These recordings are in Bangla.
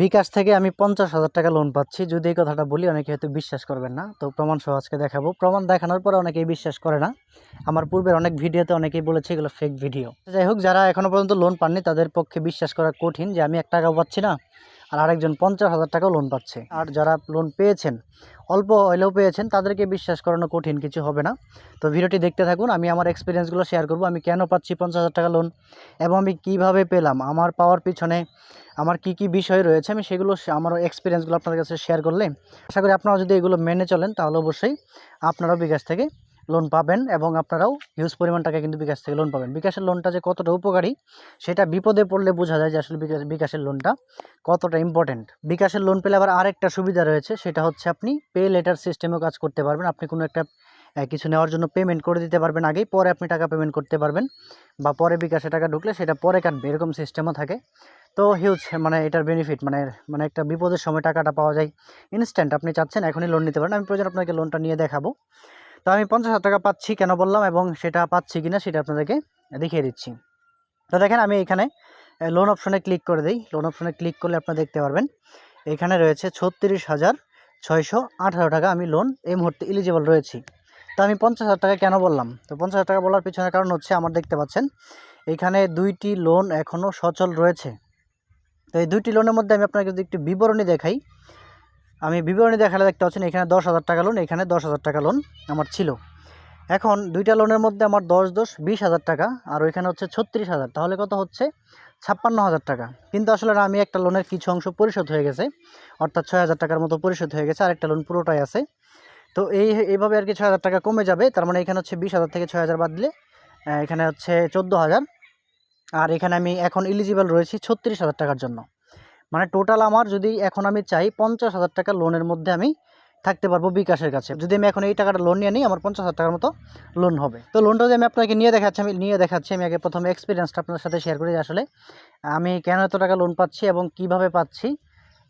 বিকাশ থেকে আমি পঞ্চাশ হাজার টাকা লোন পাচ্ছি। যদি এই কথাটা বলি, অনেকে হয়তো বিশ্বাস করবেন না। তো প্রমাণ সহ আজকে দেখাবো। প্রমাণ দেখানোর পরে অনেকেই বিশ্বাস করে না। আমার পূর্বের অনেক ভিডিওতে অনেকেই বলেছে, এগুলো ফেক ভিডিও যাই হোক, যারা এখনও পর্যন্ত লোন পাননি, তাদের পক্ষে বিশ্বাস করা কঠিন যে আমি এক টাকাও পাচ্ছি না। আর আরেকজন পঞ্চাশ হাজার টাকাও লোন পাচ্ছে। আর যারা লোন পেয়েছেন, অল্প হলেও পেয়েছেন, তাদেরকে বিশ্বাস করানো কঠিন, কিছু হবে না। তো ভিডিওটি দেখতে থাকুন, আমি আমার এক্সপিরিয়েন্সগুলো শেয়ার করব, আমি কেন পাচ্ছি পঞ্চাশ হাজার টাকা লোন এবং আমি কীভাবে পেলাম, আমার পাওয়ার পিছনে আমার কি কি বিষয় রয়েছে, আমি সেগুলো আমার এক্সপিরিয়েন্সগুলো আপনাদের কাছে শেয়ার করলে। আশা করি আপনারা যদি এগুলো মেনে চলেন, তাহলে অবশ্যই আপনারাও বিকাশ থেকে লোন পাবেন এবং আপনারাও হিউজ পরিমাণ টাকা কিন্তু বিকাশ থেকে লোন পাবেন। বিকাশের লোনটা যে কতটা উপকারী, সেটা বিপদে পড়লে বোঝা যায় যে আসলে বিকাশ, বিকাশের লোনটা কতটা ইম্পর্টেন্ট বিকাশের লোন পেলে আবার আরেকটা সুবিধা রয়েছে, সেটা হচ্ছে আপনি পে লেটার সিস্টেমেও কাজ করতে পারবেন। আপনি কোনো একটা কিছু নেওয়ার জন্য পেমেন্ট করে দিতে পারবেন আগেই, পরে আপনি টাকা পেমেন্ট করতে পারবেন বা পরে বিকাশে টাকা ঢুকলে সেটা পরে কাটবে, এরকম সিস্টেমও থাকে। তো হিউজ মানে এটার বেনিফিট মানে মানে একটা বিপদের সময় টাকাটা পাওয়া যায় ইনস্ট্যান্ট আপনি চাচ্ছেন এখনই লোন নিতে পারেন, আমি প্রয়োজন আপনাকে লোনটা নিয়ে দেখাবো। তো আমি পঞ্চাশ হাজার টাকা পাচ্ছি কেন বললাম এবং সেটা পাচ্ছি কিনা সেটা আপনাদেরকে দেখিয়ে দিচ্ছি। তো দেখেন আমি এখানে লোন অপশনে ক্লিক করে দিই। লোন অপশনে ক্লিক করলে আপনারা দেখতে পারবেন, এখানে রয়েছে ছত্রিশ হাজার ছয়শো আঠারো টাকা আমি লোন এই মুহূর্তে এলিজিবল রয়েছি। তো আমি পঞ্চাশ হাজার টাকা কেন বললাম? তো পঞ্চাশ হাজার টাকা বলার পিছনে কারণ হচ্ছে আমার দেখতে পাচ্ছেন, এখানে দুইটি লোন এখনও সচল রয়েছে। তো এই দুইটি লোনের মধ্যে আমি আপনাকে যদি একটু বিবরণী দেখাই আমি বিবরণী দেখালে দেখতে পাচ্ছেন, এখানে দশ হাজার টাকা লোন এখানে দশ হাজার টাকা লোন আমার ছিল। এখন দুইটা লোনের মধ্যে আমার দশ দশ বিশ হাজার টাকা, আর ওইখানে হচ্ছে ছত্রিশ হাজার, তাহলে কত হচ্ছে? ছাপ্পান্ন হাজার টাকা। কিন্তু আসলে আমি একটা লোনের কিছু অংশ পরিশোধ হয়ে গেছে, অর্থাৎ ছয় হাজার টাকার মতো পরিশোধ হয়ে গেছে, আরেকটা লোন পুরোটাই আছে। তো এই, এইভাবে আর কি ছয় হাজার টাকা কমে যাবে, তার মানে এখানে হচ্ছে বিশ হাজার থেকে ছয় হাজার বাদ দিলে এখানে হচ্ছে চোদ্দ হাজার। আর এখানে আমি এখন এলিজিবল রয়েছি ছত্রিশ হাজার টাকার জন্য। মানে টোটাল আমার যদি এখন আমি চাই পঞ্চাশ হাজার টাকা লোনের মধ্যে আমি থাকতে পারব বিকাশের কাছে। যদি আমি এখন এই টাকাটা লোন নিয়ে নিই, আমার পঞ্চাশ হাজার টাকার মতো লোন হবে। তো লোনটা যদি আমি আপনাকে নিয়ে দেখাচ্ছি, আমি নিয়ে দেখাচ্ছি, আমি আগে প্রথমে এক্সপিরিয়েন্সটা আপনার সাথে শেয়ার করি আসলে আমি কেন এত টাকা লোন পাচ্ছি এবং কীভাবে পাচ্ছি।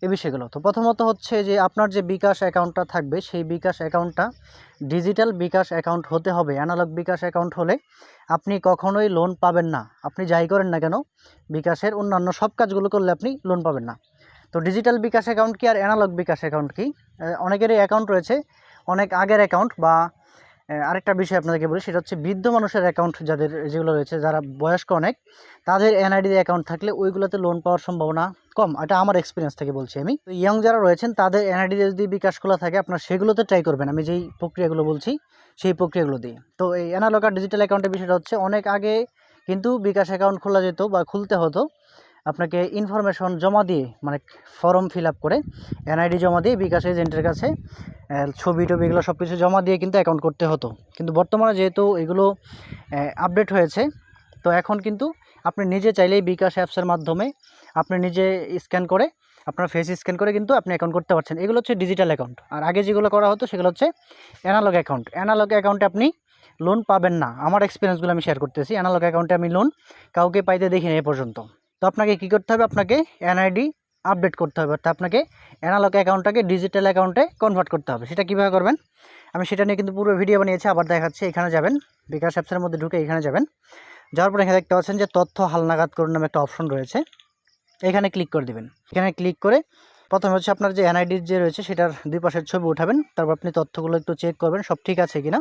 এই বিষয়গুলো। তো প্রথমত হচ্ছে যে আপনার যে বিকাশ অ্যাকাউন্টটা থাকবে, সেই বিকাশ অ্যাকাউন্টটা ডিজিটাল বিকাশ অ্যাকাউন্ট হতে হবে। অ্যানালগ বিকাশ অ্যাকাউন্ট হলে আপনি কখনোই লোন পাবেন না। আপনি যাই করেন না কেন, বিকাশের অন্যান্য সব কাজগুলো করলে আপনি লোন পাবেন না। তো ডিজিটাল বিকাশ অ্যাকাউন্ট কি আর অ্যানালগ বিকাশ অ্যাকাউন্ট কি? অনেকেরই অ্যাকাউন্ট রয়েছে। অনেক আগের অ্যাকাউন্ট বা আরেকটা বিষয় আপনাদেরকে বলি, সেটা হচ্ছে বৃদ্ধ মানুষের অ্যাকাউন্ট যাদের, যেগুলো রয়েছে, যারা বয়স্ক অনেক, তাদের এনআইডি অ্যাকাউন্ট থাকলে ওইগুলোতে লোন পাওয়ার সম্ভাবনা কম। এটা আমার এক্সপিরিয়েন্স থেকে বলছি আমি। তো ইয়ং যারা রয়েছেন, তাদের এনআইডি যদি বিকাশ খোলা থাকে, আপনার সেগুলোতে ট্রাই করবেন। আমি যেই প্রক্রিয়াগুলো বলছি, সেই প্রক্রিয়াগুলো দিয়ে তো এই আর ডিজিটাল অ্যাকাউন্টের বিষয়টা হচ্ছে, অনেক আগে কিন্তু বিকাশ অ্যাকাউন্ট খোলা যেত বা খুলতে হতো। আপনাকে ইনফরমেশন জমা দিয়ে মানে ফর্ম ফিল করে এনআইডি জমা দিয়ে বিকাশ এজেন্টের কাছে ছবি টবি এগুলো সব কিছু জমা দিয়ে কিন্তু অ্যাকাউন্ট করতে হতো। কিন্তু বর্তমানে যেহেতু এগুলো আপডেট হয়েছে, তো এখন কিন্তু আপনি নিজে চাইলেই বিকাশ অ্যাপসের মাধ্যমে আপনি নিজে স্ক্যান করে, আপনার ফেস স্ক্যান করে কিন্তু আপনি অ্যাকাউন্ট করতে পারছেন। এগুলো হচ্ছে ডিজিটাল অ্যাকাউন্ট আর আগে যেগুলো করা হতো সেগুলো হচ্ছে অ্যানালগ অ্যাকাউন্ট অ্যানালগ অ্যাকাউন্টে আপনি লোন পাবেন না। আমার এক্সপিরিয়েন্সগুলো আমি শেয়ার করতেছি। অ্যানালগ অ্যাকাউন্টে আমি লোন কাউকে পাইতে দেখি না এ পর্যন্ত। তো আপনাকে কী করতে হবে? আপনাকে এনআইডি আপডেট করতে হবে। অর্থাৎ আপনাকে অ্যানালগ অ্যাকাউন্টটাকে ডিজিটাল অ্যাকাউন্টে কনভার্ট করতে হবে। সেটা কীভাবে করবেন? আমি সেটা নিয়ে কিন্তু পুরো ভিডিও বানিয়েছি, আবার দেখাচ্ছি। এখানে যাবেন, বিকাশ অ্যাপসের মধ্যে ঢুকে এখানে যাবেন। যাওয়ার পরে এখানে দেখতে পাচ্ছেন যে তথ্য হালনাগাদ করুন নামে একটা অপশন রয়েছে। এখানে ক্লিক করে দেবেন। এখানে ক্লিক করে প্রথমে হচ্ছে আপনার যে এনআইডির যে রয়েছে সেটার দুই পাশের ছবি উঠাবেন, তারপর আপনি তথ্যগুলো একটু চেক করবেন, সব ঠিক আছে কিনা।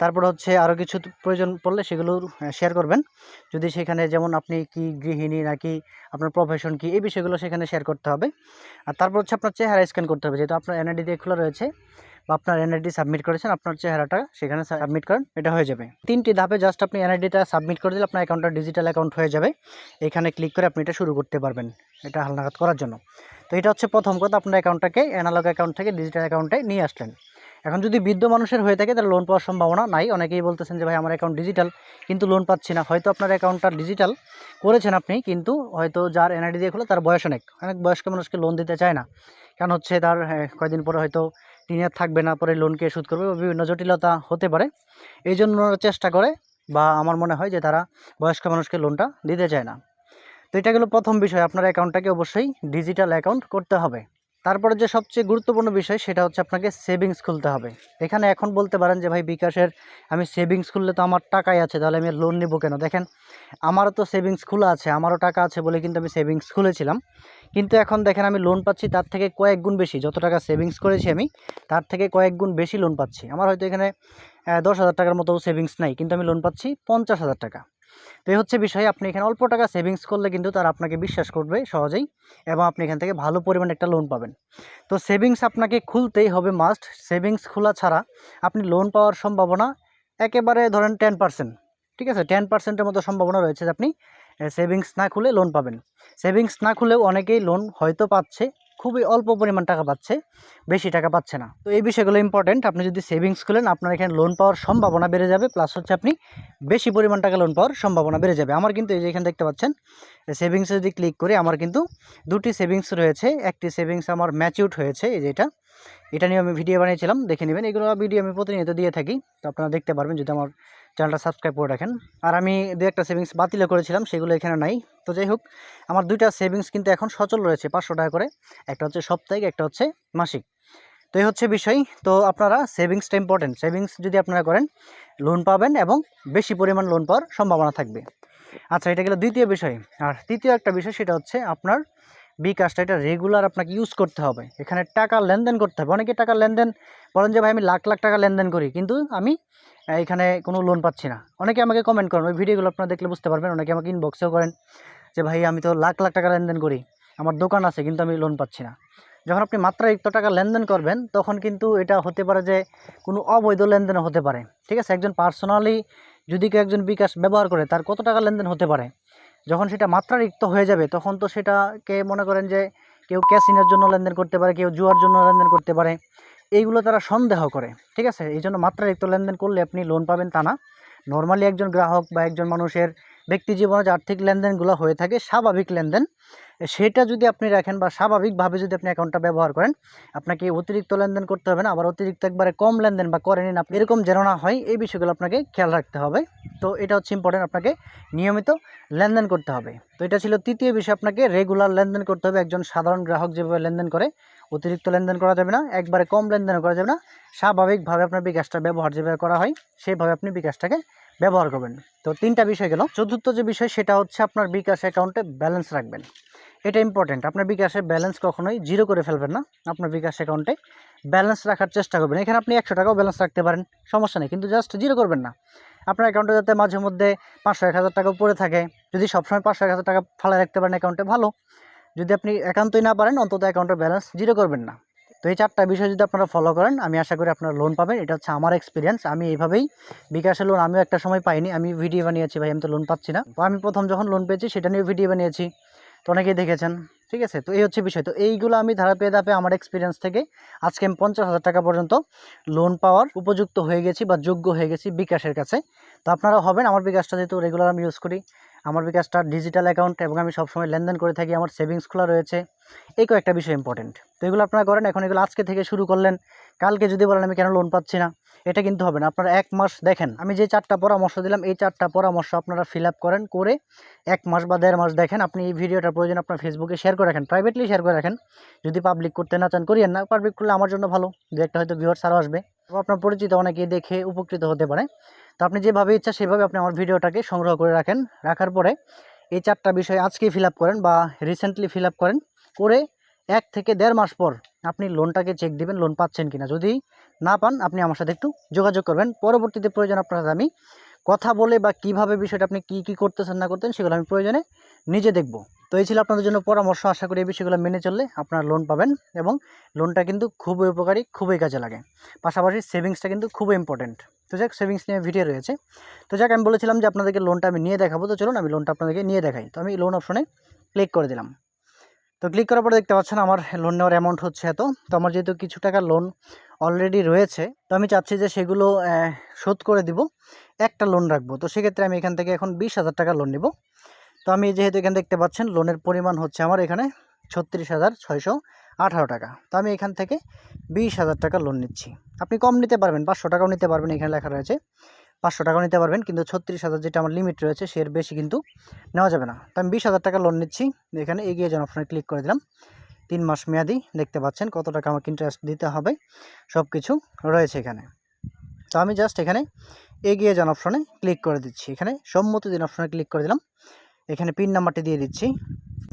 তারপর হচ্ছে আরও কিছু প্রয়োজন পড়লে সেগুলো শেয়ার করবেন। যদি সেখানে যেমন আপনি কি গৃহিণী নাকি আপনার প্রফেশন কি, এই বিষয়গুলো সেখানে শেয়ার করতে হবে। আর তারপর হচ্ছে আপনার চেহারা স্ক্যান করতে হবে, যেহেতু আপনার এনআইডি দিয়ে খোলা রয়েছে। বা আপনার এনআইডি সাবমিট করেছেন আপনার চেহারাটা সেখানে সাবমিট করেন এটা হয়ে যাবে। তিনটি ধাপে জাস্ট আপনি এনআইডিটা সাবমিট করে দিলে আপনার অ্যাকাউন্টটা ডিজিটাল অ্যাকাউন্ট হয়ে যাবে। এখানে ক্লিক করে আপনি এটা শুরু করতে পারবেন এটা হালনাগাদ করার জন্য। তো এটা হচ্ছে প্রথম কথা আপনার অ্যাকাউন্টটাকে অ্যানালগ অ্যাকাউন্ট থেকে ডিজিটাল অ্যাকাউন্টে নিয়ে আসলেন। এখন যদি বৃদ্ধ মানুষের হয়ে থাকে তাহলে লোন পাওয়ার সম্ভাবনা নাই। অনেকেই বলতেছেন যে ভাই আমার অ্যাকাউন্ট ডিজিটাল কিন্তু লোন পাচ্ছি না। হয়তো আপনার অ্যাকাউন্টটা ডিজিটাল করেছেন আপনি কিন্তু হয়তো যার এনআইডি দিয়ে খোলা তার বয়স অনেক। অনেক বয়স্ক মানুষকে লোন দিতে চায় না। কারণ হচ্ছে তার হ্যাঁ, কয়দিন পরে হয়তো টিনিয়ার থাকবে না, পরে লোনকে শোধ করবে বা বিভিন্ন জটিলতা হতে পারে। এই জন্য চেষ্টা করে বা আমার মনে হয় যে তারা বয়স্ক মানুষকে লোনটা দিতে চায় না। তো এটা গেলো প্রথম বিষয়, আপনার অ্যাকাউন্টটাকে অবশ্যই ডিজিটাল অ্যাকাউন্ট করতে হবে। তারপরে যে সবচেয়ে গুরুত্বপূর্ণ বিষয় সেটা হচ্ছে আপনাকে সেভিংস খুলতে হবে। এখানে এখন বলতে পারেন যে, ভাই, বিকাশের আমি সেভিংস খুললে তো আমার টাকাই আছে, তাহলে আমি লোন নেব কেন? দেখেন, আমারও তো সেভিংস খোলা আছে, আমারও টাকা আছে বলে কিন্তু আমি সেভিংস খুলেছিলাম। কিন্তু এখন দেখেন আমি লোন পাচ্ছি, তার থেকে কয়েক গুণ বেশি। যত টাকা সেভিংস করেছি আমি, তার থেকে কয়েক গুণ বেশি লোন পাচ্ছি। আমার হয়তো এখানে দশ হাজার টাকার মতো সেভিংস নাই, কিন্তু আমি লোন পাচ্ছি পঞ্চাশ হাজার টাকা। তো এই হচ্ছে বিষয়, আপনি এখানে অল্প টাকা সেভিংস করলে কিন্তু তারা আপনাকে বিশ্বাস করবে সহজেই এবং আপনি এখান থেকে ভালো পরিমাণে একটা লোন পাবেন। তো সেভিংস আপনাকে খুলতেই হবে মাস্ট সেভিংস খোলা ছাড়া আপনি লোন পাওয়ার সম্ভাবনা একেবারে ধরেন টেন পার্সেন্ট ঠিক আছে? টেন পার্সেন্টের মতো সম্ভাবনা রয়েছে যে আপনি সেভিংস না খুলে লোন পাবেন। সেভিংস না খুলেও অনেকেই লোন হয়তো পাচ্ছে খুবই অল্প পরিমাণ টাকা পাচ্ছে, বেশি টাকা পাচ্ছে না। তো এই বিষয়গুলো ইম্পর্টেন্ট আপনি যদি সেভিংস খুলেন, আপনার এখানে লোন পাওয়ার সম্ভাবনা বেড়ে যাবে প্লাস হচ্ছে আপনি বেশি পরিমাণ টাকা লোন পাওয়ার সম্ভাবনা বেড়ে যাবে। আমার কিন্তু এই যে এখানে দেখতে পাচ্ছেন সেভিংসে যদি ক্লিক করি, আমার কিন্তু দুটি সেভিংস রয়েছে। একটি সেভিংস আমার ম্যাচিউড হয়েছে, এই যে এটা। এটা নিয়ে আমি ভিডিও বানিয়েছিলাম, দেখে নেবেন। এগুলো ভিডিও আমি প্রতিনিয়ত দিয়ে থাকি। তো আপনারা দেখতে পারবেন যদি আমার চ্যানেলটা সাবস্ক্রাইব করে রাখেন। আর আমি দু একটা সেভিংস বাতিলও করেছিলাম, সেগুলো এখানে নাই। তো যাই হোক, আমার দুইটা সেভিংস কিন্তু এখন সচল রয়েছে, পাঁচশো টাকা করে। একটা হচ্ছে সাপ্তাহিক, একটা হচ্ছে মাসিক। তো এই হচ্ছে বিষয়। তো আপনারা সেভিংসটা ইম্পর্টেন্ট সেভিংস যদি আপনারা করেন, লোন পাবেন এবং বেশি পরিমাণ লোন পাওয়ার সম্ভাবনা থাকবে। আচ্ছা এটা গেল দ্বিতীয় বিষয়। আর তৃতীয় একটা বিষয়, সেটা হচ্ছে আপনার বিকাশটা, এটা রেগুলার আপনাকে ইউজ করতে হবে। এখানে টাকা লেনদেন করতে হবে। অনেকে টাকা লেনদেন বলেন যে, ভাই, আমি লাখ লাখ টাকা লেনদেন করি। কিন্তু আমি এখানে কোনো লোন পাচ্ছি না। অনেকে আমাকে কমেন্ট করেন, ওই ভিডিওগুলো আপনারা দেখলে বুঝতে পারবেন। অনেকে আমাকে ইনবক্সেও করেন যে, ভাই, আমি তো লাখ লাখ টাকা লেনদেন করি। আমার দোকান আছে, কিন্তু আমি লোন পাচ্ছি না। যখন আপনি মাত্রাতিরিক্ত টাকা লেনদেন করবেন, তখন কিন্তু এটা হতে পারে যে, কোনো অবৈধ লেনদেনও হতে পারে। ঠিক আছে? একজন পার্সোনালি যদি কেউ একজন বিকাশ ব্যবহার করে, তার কত টাকা লেনদেন হতে পারে? যখন সেটা মাত্রাতিরিক্ত হয়ে যাবে, তখন তো সেটাকে মনে করেন যে, কেউ ক্যাসিনের জন্য লেনদেন করতে পারে, কেউ জুয়ার জন্য লেনদেন করতে পারে। এইগুলো তারা সন্দেহ করে, ঠিক আছে? এই জন্য মাত্রাতিরিক্ত লেনদেন করলে আপনি লোন পাবেন তা না। নর্মালি একজন গ্রাহক বা একজন মানুষের ব্যক্তি জীবনে যে আর্থিক লেনদেনগুলো হয়ে থাকে, স্বাভাবিক লেনদেন, সেটা যদি আপনি রাখেন বা স্বাভাবিকভাবে যদি আপনি অ্যাকাউন্টটা ব্যবহার করেন, আপনাকে অতিরিক্ত লেনদেন করতে হবে না, আবার অতিরিক্ত একবারে কম লেনদেন বা করে নিন আপনি, এরকম যেন না হয়, এই বিষয়গুলো আপনাকে খেয়াল রাখতে হবে। তো এটা হচ্ছে ইম্পর্টেন্ট আপনাকে নিয়মিত লেনদেন করতে হবে। তো এটা ছিল তৃতীয় বিষয়, আপনাকে রেগুলার লেনদেন করতে হবে। একজন সাধারণ গ্রাহক যেভাবে লেনদেন করে অতিরিক্ত লেনদেন করা যাবে না, একবারে কম লেনদেন করা যাবে না। স্বাভাবিকভাবে আপনার বিকাশটা ব্যবহার যেভাবে করা হয় সেইভাবে আপনি বিকাশটাকে ব্যবহার করবেন। তো তিনটা বিষয় গেল। চতুর্থ যে বিষয়, সেটা হচ্ছে আপনার বিকাশ অ্যাকাউন্টে ব্যালেন্স রাখবেন। এটা ইম্পর্টেন্ট আপনার বিকাশে ব্যালেন্স কখনোই জিরো করে ফেলবেন না। আপনার বিকাশ অ্যাকাউন্টে ব্যালেন্স রাখার চেষ্টা করবেন। এখানে আপনি একশো টাকাও ব্যালেন্স রাখতে পারেন, সমস্যা নেই। কিন্তু জাস্ট জিরো করবেন না। আপনার অ্যাকাউন্টে যাতে মাঝে মধ্যে পাঁচশো, এক হাজার টাকা পড়ে থাকে, যদি সবসময় পাঁচশো, এক হাজার টাকা ফালা রাখতে পারেন অ্যাকাউন্টে, ভালো। যদি আপনি একান্তই না পারেন, অন্তত অ্যাকাউন্টের ব্যালেন্স জিরো করবেন না। তো এই চারটা বিষয় যদি আপনারা ফলো করেন, আমি আশা করি আপনারা লোন পাবেন। এটা হচ্ছে আমার এক্সপিরিয়েন্স আমি এইভাবেই বিকাশের লোন আমিও একটা সময় পাইনি। আমি ভিডিও বানিয়েছি ভাই, আমি তো লোন পাচ্ছি না। আমি প্রথম যখন লোন পেয়েছি, সেটা নিয়ে ভিডিও বানিয়েছি। তো অনেকেই দেখেছেন, ঠিক আছে? তো এই হচ্ছে বিষয়। তো এইগুলো আমি ধারা পেয়ে ধাপে আমার এক্সপিরিয়েন্স থেকে আজকে আমি পঞ্চাশ হাজার টাকা পর্যন্ত লোন পাওয়ার উপযুক্ত হয়ে গেছি বা যোগ্য হয়ে গেছি বিকাশের কাছে। তো আপনারা হবেন। আমার বিকাশটা যেহেতু রেগুলার আমি ইউজ করি। আমার বিকাশটা ডিজিটাল অ্যাকাউন্ট এবং আমি সবসময় লেনদেন করে থাকি, আমার সেভিংস খোলা রয়েছে। এই কয়েকটা বিষয় ইম্পর্টেন্ট তো এগুলো আপনারা করেন, এখন এগুলো আজকে থেকে শুরু করলেন। কালকে যদি বলেন আমি কেন লোন পাচ্ছি না, এটা কিন্তু হবে না। আপনারা এক মাস দেখেন, আমি যে চারটা পরামর্শ দিলাম, এই চারটা পরামর্শ আপনারা ফিল করেন, করে এক মাস বা দেড় মাস দেখেন, আপনি এই ভিডিওটার প্রয়োজন আপনার ফেসবুকে শেয়ার করে রাখেন প্রাইভেটলি শেয়ার করে রাখেন। যদি পাবলিক করতে না চান, করিয়েন না পাবলিক করলে আমার জন্য ভালো। দু একটা হয়তো ভিউয়ার্স আরও আসবে। আপনার পরিচিত অনেকেই দেখে উপকৃত হতে পারে। তো আপনি যেভাবে ইচ্ছা সেভাবে আপনি আমার ভিডিওটাকে সংগ্রহ করে রাখেন। রাখার পরে এই চারটা বিষয় আজকে ফিল করেন বা রিসেন্টলি ফিল করেন। করে এক থেকে দেড় মাস পর আপনি লোনটাকে চেক দিবেন লোন পাচ্ছেন কিনা। যদি না পান, আপনি আমার সাথে একটু যোগাযোগ করবেন। পরবর্তীতে প্রয়োজন আপনার আমি কথা বলে বা কীভাবে বিষয়টা আপনি কি কি করতেছেন, না করতেন সেগুলো আমি প্রয়োজনে নিজে দেখব। তো এই ছিল আপনাদের জন্য পরামর্শ। আশা করি এই বিষয়গুলো মেনে চললে আপনারা লোন পাবেন এবং লোনটা কিন্তু খুবই উপকারী, খুবই কাজে লাগে। পাশাপাশি সেভিংসটা কিন্তু খুবই ইম্পর্টেন্ট তো যাক সেভিংস নিয়ে ভিডিও রয়েছে। তো যাক, আমি বলেছিলাম যে আপনাদেরকে লোনটা আমি নিয়ে দেখাবো। তো চলুন, আমি লোনটা আপনাদেরকে নিয়ে দেখাই। তো আমি লোন অপশনে ক্লিক করে দিলাম। তো ক্লিক করার পরে দেখতে পাচ্ছেন, আমার লোন নেওয়ার অ্যামাউন্ট হচ্ছে এত। তো আমার যেহেতু কিছু টাকা লোন অলরেডি রয়েছে, তো আমি চাচ্ছি যে সেগুলো শোধ করে দিব। একটা লোন রাখব। তো সেক্ষেত্রে আমি এখান থেকে এখন বিশ হাজার টাকা লোন নিব। তো আমি যেহেতু এখানে দেখতে পাচ্ছেন লোনের পরিমাণ হচ্ছে আমার এখানে ছত্রিশ হাজার ছয়শো আঠারো টাকা। তো আমি এখান থেকে বিশ হাজার টাকা লোন নিচ্ছি। আপনি কম নিতে পারবেন, পাঁচশো টাকাও নিতে পারবেন এখানে লেখা রয়েছে। পাঁচশো টাকাও নিতে পারবেন, কিন্তু ছত্রিশ হাজার যেটা আমার লিমিট রয়েছে, সে এর বেশি কিন্তু নেওয়া যাবে না। তো আমি বিশ হাজার টাকা লোন নিচ্ছি, এখানে এগিয়ে যান অপশনে ক্লিক করে দিলাম। তিন মাস মেয়াদি, দেখতে পাচ্ছেন কত টাকা আমাকে ইন্টারেস্ট দিতে হবে সব কিছু রয়েছে এখানে। তো আমি জাস্ট এখানে এগিয়ে যান অপশনে ক্লিক করে দিচ্ছি। এখানে সম্মতি দিন অপশনে ক্লিক করে দিলাম। এখানে পিন নাম্বারটি দিয়ে দিচ্ছি।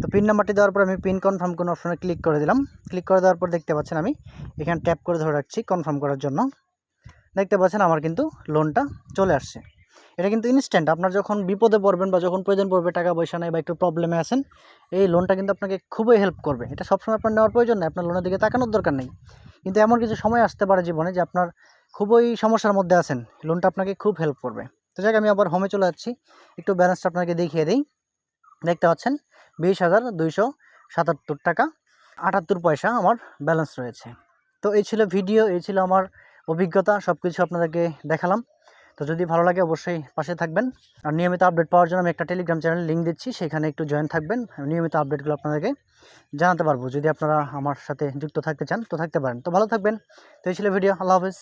তো পিন নাম্বারটি দেওয়ার পর আমি পিন কনফার্ম কোনো অপশনে ক্লিক করে দিলাম। ক্লিক করে দেওয়ার পর দেখতে পাচ্ছেন আমি এখানে ট্যাপ করে ধরে রাখছি কনফার্ম করার জন্য। দেখতে পাচ্ছেন আমার কিন্তু লোনটা চলে আসছে। এটা কিন্তু ইনস্ট্যান্ট আপনার যখন বিপদে পড়বেন বা যখন প্রয়োজন পড়বে, টাকা পয়সা নেই বা একটু প্রবলেমে আছেন, এই লোনটা কিন্তু আপনাকে খুবই হেল্প করবে। এটা সবসময় আপনার নেওয়ার প্রয়োজন নেই, আপনার লোনের দিকে তাকানোর দরকার নেই। কিন্তু এমন কিছু সময় আসতে পারে জীবনে যে আপনার খুবই সমস্যার মধ্যে আছেন। লোনটা আপনাকে খুব হেল্প করবে। তো যাক আমি আবার হোমে চলে যাচ্ছি। একটু ব্যালেন্সটা আপনাকে দেখিয়ে দিই। দেখতে পাচ্ছেন, বিশ হাজার দুইশো সাতাত্তর টাকা, আটাত্তর পয়সা আমার ব্যালেন্স রয়েছে। তো এই ছিল ভিডিও এই ছিল আমার অভিজ্ঞতা সব কিছু আপনাদেরকে দেখালাম। তো যদি ভালো লাগে অবশ্যই পাশে থাকবেন। আর নিয়মিত আপডেট পাওয়ার জন্য আমি একটা টেলিগ্রাম চ্যানেল লিঙ্ক দিচ্ছি, সেখানে একটু জয়েন থাকবেন। নিয়মিত আপডেটগুলো আপনাদেরকে জানাতে পারব, যদি আপনারা আমার সাথে যুক্ত থাকতে চান, তো থাকতে পারেন। তো ভালো থাকবেন। তো এই ছিল ভিডিও আল্লাহ হাফিজ।